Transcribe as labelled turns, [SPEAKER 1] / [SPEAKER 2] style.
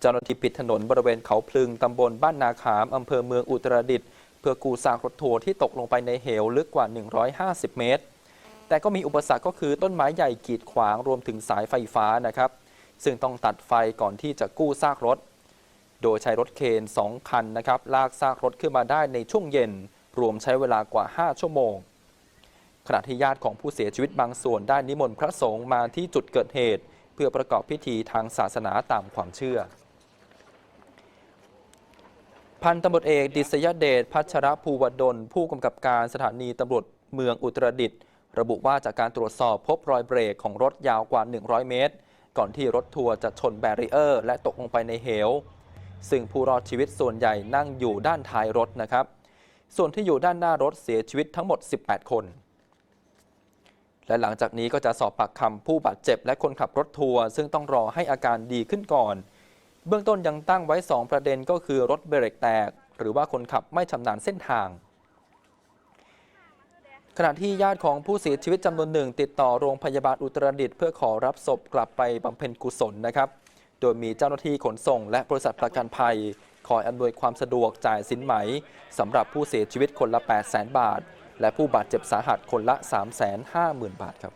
[SPEAKER 1] เจ้าหน้าที่ปิดถนนบริเวณเขาพลึงตำบลบ้านนาขามอำเภอเมืองอุตรดิตถ์เพื่อกู้ซากรถทัวร์ที่ตกลงไปในเหวลึกกว่า 150 เมตร แต่ก็มีอุปสรรคก็คือต้นไม้ใหญ่กีดขวางรวมถึงสายไฟฟ้านะครับ ซึ่งต้องตัดไฟก่อนที่จะกู้ซากรถ โดยใช้รถเคน2คันนะครับลากซากรถขึ้นมาได้ในช่วงเย็น รวมใช้เวลากว่า 5 ชั่วโมงขณะที่ญาติของผู้เสียชีวิตบางส่วนได้นิมนต์พระสงฆ์มาที่จุดเกิดเหตุ เพื่อประกอบพิธีทางศาสนาตามความเชื่อ พันตำรวจเอกดิษยเดชพัชรภูวดล ผู้กำกับการสถานีตำรวจเมืองอุตรดิตถ์ระบุว่าจากการตรวจสอบพบรอยเบรกของรถยาวกว่า 100 เมตร ก่อนที่รถทัวร์จะชนแบรีเออร์ และตกลงไปในเหว ซึ่งผู้รอดชีวิตส่วนใหญ่นั่งอยู่ด้านท้ายรถนะครับ ส่วนที่อยู่ด้านหน้ารถเสียชีวิตทั้งหมด 18 คน และหลังจากนี้ก็จะสอบปากคำผู้บาดเจ็บและคนขับรถทัวร์ซึ่งต้องรอให้อาการดีขึ้นก่อน เบื้องต้นยังตั้งไว้ 2 ประเด็นก็คือรถเบรกแตก หรือว่าคนขับไม่ชำนาญเส้นทาง ขณะที่ญาติของผู้เสียชีวิตจำนวนหนึ่ง ติดต่อโรงพยาบาลอุตรดิตถ์เพื่อขอรับศพกลับไปบำเพ็ญกุศลนะครับ โดยมีเจ้าหน้าที่ขนส่ง และบริษัทประกันภัย คอยอำนวยความสะดวกจ่ายสินไหมสำหรับผู้เสียชีวิตคนละ 8 0 0 0 0 0 บาท และผู้บาดเจ็บสาหัสคนละ 3 5 0 0 0 0 บาทครับ